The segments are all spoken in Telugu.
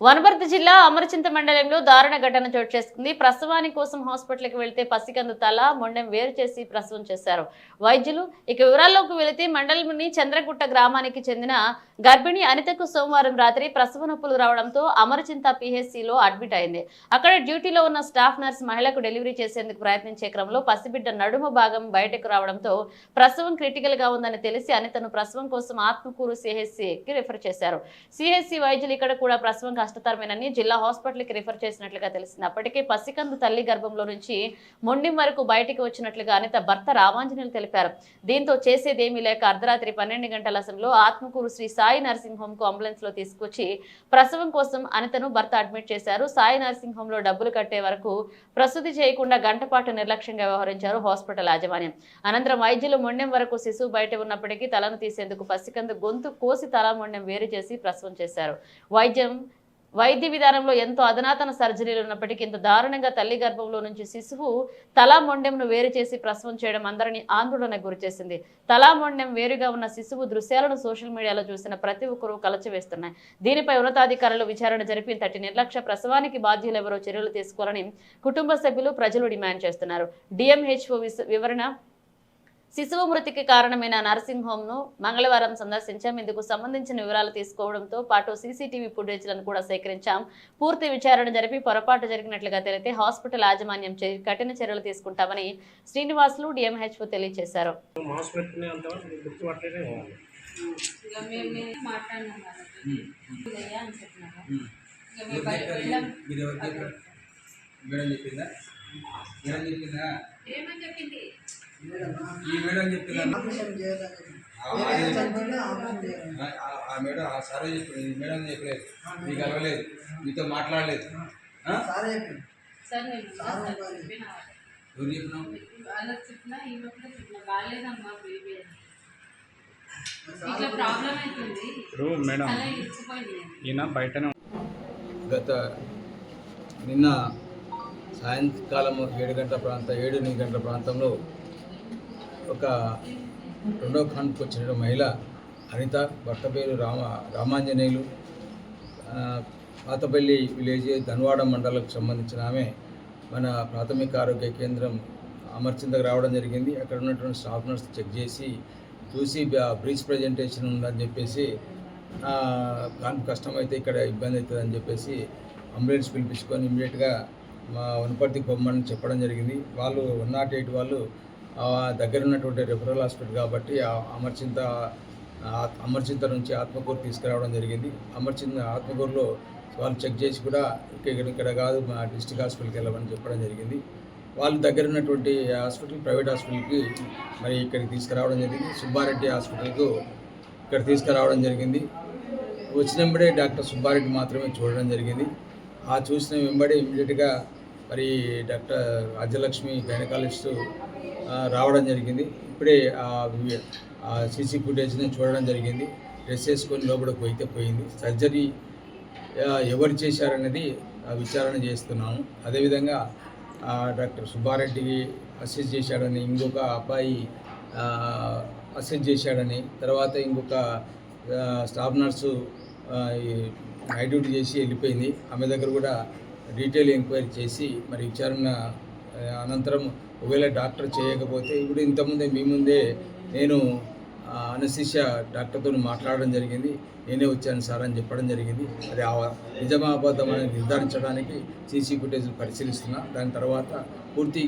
వనపర్తి జిల్లా అమరచింత మండలంలో దారుణ ఘటన చోటు చేసుకుంది. ప్రసవాని కోసం హాస్పిటల్కి వెళితే పసికందు తల మొండెం వేరు చేసి ప్రసవం చేశారు. వైద్యులు ఇక వివరాల్లోకి వెళితే మండలంలోని చంద్రగుట్ట గ్రామానికి చెందిన గర్భిణి అనితకు సోమవారం రాత్రి ప్రసవ నొప్పులు రావడంతో అమరచింత పిహెచ్సిలో అడ్మిట్ అయింది. అక్కడ డ్యూటీలో ఉన్న స్టాఫ్ నర్స్ మహిళకు డెలివరీ చేసేందుకు ప్రయత్నించే క్రమంలో పసిబిడ్డ నడుమ భాగం బయటకు రావడంతో ప్రసవం క్రిటికల్గా ఉందని తెలిసి అనితను ప్రసవం కోసం ఆత్మకూరు సిహెచ్సికి రిఫర్ చేశారు. సిహెచ్సి వైద్యులు ఇక్కడ కూడా ప్రసవం కష్టతరమేనని జిల్లా హాస్పిటల్కి రిఫర్ చేసినట్లుగా తెలిసింది. అప్పటికే పసికందు తల్లి గర్భంలో నుంచి మొండిం వరకు బయటికి వచ్చినట్లుగా అనిత భర్త రామాంజనేయులు తెలిపారు. దీంతో చేసేదేమీ లేక అర్ధరాత్రి పన్నెండు గంటల సమయంలో ఆత్మకూరు శ్రీ సాయి నర్సింగ్ హోమ్కు అంబులెన్స్లో తీసుకొచ్చి ప్రసవం కోసం అనితను భర్త అడ్మిట్ చేశారు. సాయి నర్సింగ్ హోమ్లో డబ్బులు కట్టే వరకు ప్రసూతి చేయకుండా గంట పాటు నిర్లక్ష్యంగా వ్యవహరించారు హాస్పిటల్ యాజమాన్యం. అనంతరం వైద్యులు మొండెం వరకు శిశువు బయట ఉన్నప్పటికీ తలను తీసేందుకు పసికందు గొంతు కోసి తల మొండెం వేరు చేసి ప్రసవం చేశారు. వైద్యం వైద్య విధానంలో ఎంతో అధునాతన సర్జరీలు ఉన్నప్పటికీ ఇంత దారుణంగా తల్లి గర్భంలో నుంచి శిశువు తలా మొండెంను వేరు చేసి ప్రసవం చేయడం అందరినీ ఆందోళనకు గురిచేసింది. తలా మొండెం వేరుగా ఉన్న శిశువు దృశ్యాలను సోషల్ మీడియాలో చూసిన ప్రతి ఒక్కరూ కలచివేస్తున్నాయి. దీనిపై ఉన్నతాధికారులు విచారణ జరిపి ఇంతటి నిర్లక్ష్య ప్రసవానికి బాధ్యులెవరో చర్యలు తీసుకోవాలని కుటుంబ సభ్యులు ప్రజలు డిమాండ్ చేస్తున్నారు. డిఎంహెచ్ఓ వివరణ శిశువు మృతికి కారణమైన నర్సింగ్ హోమ్ను మంగళవారం సందర్శించాం. ఇందుకు సంబంధించిన వివరాలు తీసుకోవడంతో పాటు సీసీటీవీ ఫుటేజ్లను కూడా సేకరించాం. పూర్తి విచారణ జరిపి పొరపాటు జరిగినట్లుగా తెలితే హాస్పిటల్ యాజమాన్యం కఠిన చర్యలు తీసుకుంటామని శ్రీనివాసులు డిఎంహెచ్ఓ తెలియజేశారు. మేడం చెప్పిందా? మేడం చెప్పిందా? ఏమని చెప్పింది? ఈ మేడం చెప్పిందా? ఆ- ఆ- ఆ- ఆ మేడం ఆ సారే చెప్పింది ఈ మేడం చెప్పలేదు. మీకు కలవలేదు మీతో మాట్లాడలేదు. ఎవరు చెప్పినావు? ఇప్పుడు మేడం అలా ఇచ్చిపోయింది ఈయన బయటనే గత నిన్న సాయంకాలం ఏడు గంటల ప్రాంత ఏడు ఎనిమిది గంటల ప్రాంతంలో ఒక రెండో ఖాన్కి వచ్చిన మహిళ అనిత భర్త పేరు రామ రామాంజనేయులు. పాతపల్లి విలేజ్ ధన్వాడ మండలకు సంబంధించిన ఆమె మన ప్రాథమిక ఆరోగ్య కేంద్రం అమర్చింతకు రావడం జరిగింది. అక్కడ ఉన్నటువంటి స్టాఫ్ నర్స్ చెక్ చేసి చూసి బ్రీచ్ ప్రజెంటేషన్ ఉందని చెప్పేసి కాన్ కష్టమైతే ఇక్కడ ఇబ్బంది అవుతుందని చెప్పేసి అంబులెన్స్ పిలిపించుకొని ఇమ్మీడియట్గా మా వనపర్తికి పొమ్మని చెప్పడం జరిగింది. వాళ్ళు వన్ నాట్ ఎయిట్ వాళ్ళు దగ్గర ఉన్నటువంటి రెఫరల్ హాస్పిటల్ కాబట్టి అమర్చింత అమర్చింత నుంచి ఆత్మకూరు తీసుకురావడం జరిగింది. అమర్చింత ఆత్మకూరులో వాళ్ళు చెక్ చేసి కూడా ఇక్కడ ఇక్కడ కాదు మా డిస్టిక్ హాస్పిటల్కి వెళ్ళమని చెప్పడం జరిగింది. వాళ్ళు దగ్గర ఉన్నటువంటి హాస్పిటల్ ప్రైవేట్ హాస్పిటల్కి మరి ఇక్కడికి తీసుకురావడం జరిగింది. సుబ్బారెడ్డి హాస్పిటల్కు ఇక్కడ తీసుకురావడం జరిగింది. వచ్చినప్పుడే డాక్టర్ సుబ్బారెడ్డి మాత్రమే చూడడం జరిగింది. ఆ చూసిన వెంబడి ఇమ్మీడియట్గా మరి డాక్టర్ రాజ్యలక్ష్మి గైనకాలజిస్టు రావడం జరిగింది. ఇప్పుడే ఆ ఆ సీసీ ఫుటేజ్ని చూడడం జరిగింది. డ్రెస్ వేసుకొని లోపలికి పోయితే పోయింది. సర్జరీ ఎవరు చేశారనేది ఆ, విచారణ చేస్తున్నాము. అదేవిధంగా డాక్టర్ సుబ్బారెడ్డికి అసెస్ చేశాడని ఇంకొక అబ్బాయి ఆ, అసెస్ చేశాడని తర్వాత ఇంకొక స్టాఫ్ నర్సు నైట్ డ్యూటీ చేసి వెళ్ళిపోయింది. ఆమె దగ్గర కూడా డీటెయిల్ ఎంక్వైరీ చేసి మరి విచారణ అనంతరం ఒకవేళ డాక్టర్ చేయకపోతే ఇప్పుడు ఇంతకుముందే మీ ముందే నేను అనశిష్య డాక్టర్తో మాట్లాడడం జరిగింది. నేనే వచ్చాను సార్ అని చెప్పడం జరిగింది. అది ఆ నిజమా అబద్ధం అని నిర్ధారించడానికి సీసీ ఫుటేజ్ పరిశీలిస్తున్నా. దాని తర్వాత పూర్తి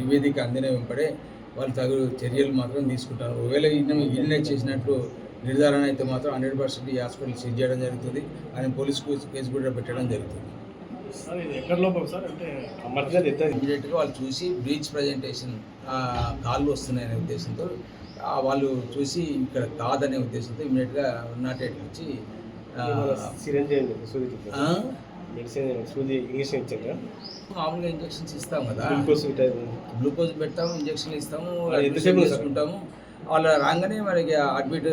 నివేదిక అందిన వెంపడే వాళ్ళు తగు చర్యలు మాత్రం తీసుకుంటారు. ఒకవేళ ఈయన చేసినట్లు నిర్ధారణ అయితే మాత్రం హండ్రెడ్ పర్సెంట్ ఈ హాస్పిటల్ సీజ్ చేయడం జరుగుతుంది. ఆయన పోలీస్ కేసు కూడా పెట్టడం జరుగుతుంది. ఇమీడియట్గా వాళ్ళు చూసి బ్రీచ్ ప్రజెంటేషన్ కాళ్ళు వస్తున్నాయనే ఉద్దేశంతో ఆ, వాళ్ళు చూసి ఇక్కడ కాదనే ఉద్దేశంతో ఇమీడియట్గా వన్ నాట్ ఎయిట్ వచ్చి మామూలుగా ఇంజెక్షన్స్ ఇస్తాం కదా. గ్లూకోజ్ పెడతాము ఇంజెక్షన్ ఇస్తాము? చేసుకుంటాము వాళ్ళు రాగానే మనకి అడ్మిట్